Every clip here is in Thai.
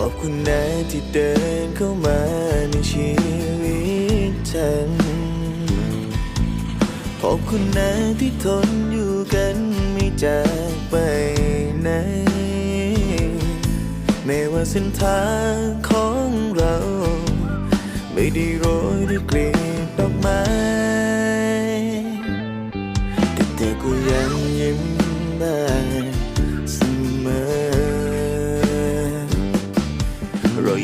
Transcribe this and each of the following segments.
ขอบคุณนะที่เดินเข้ามาในชีวิตฉัน ขอบคุณนะที่ทนอยู่กันไม่จากไปไหน แม้ว่าเส้นทางของเรา ไม่ได้โรยด้วยกลีบ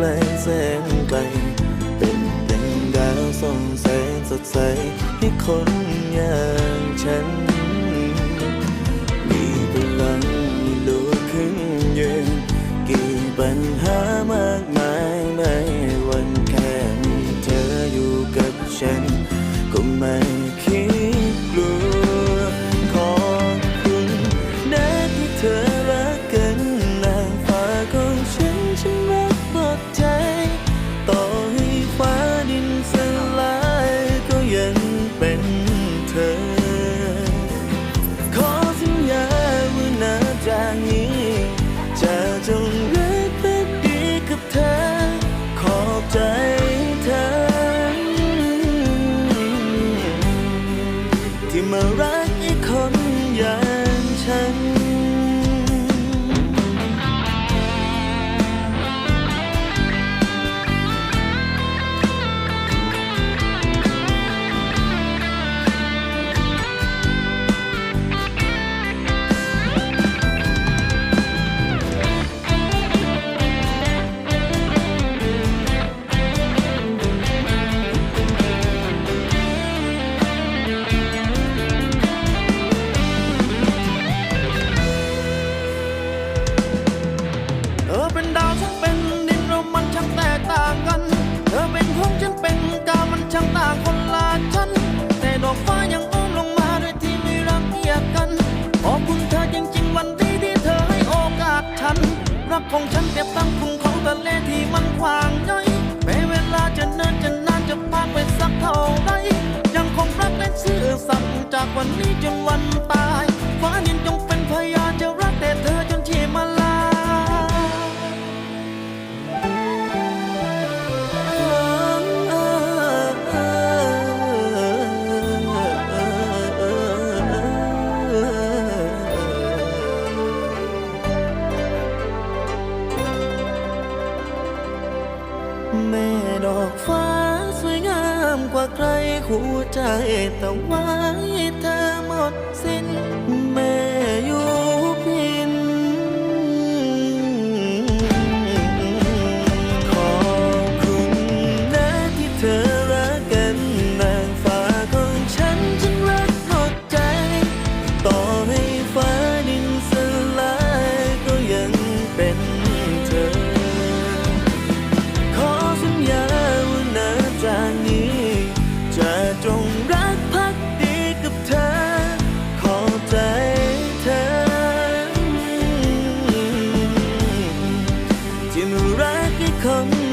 ไกลแสนไกล เป็นดังดาวส่องแสงสดใสให้คนอย่างฉัน ที่ รักของฉันเปรียบตั้งคุณของทะเลที่มันกว้างย้อยแม้เวลาจะเนินจะนานจะผ่านไปสักเท่าไรยังคงรักและซื่อสัตย์จากวันนี้จนวันตาย ดอกฟ้าสวยงามกว่าใครหัวใจแต่ไว้เธอหมดสิ้นแม่อยู่พิน ขอบคุณนะที่เธอรักกันนางฟ้าของฉันฉันรักหมดใจ ต่อให้ฟ้าดินสลายก็ยังเป็น 可。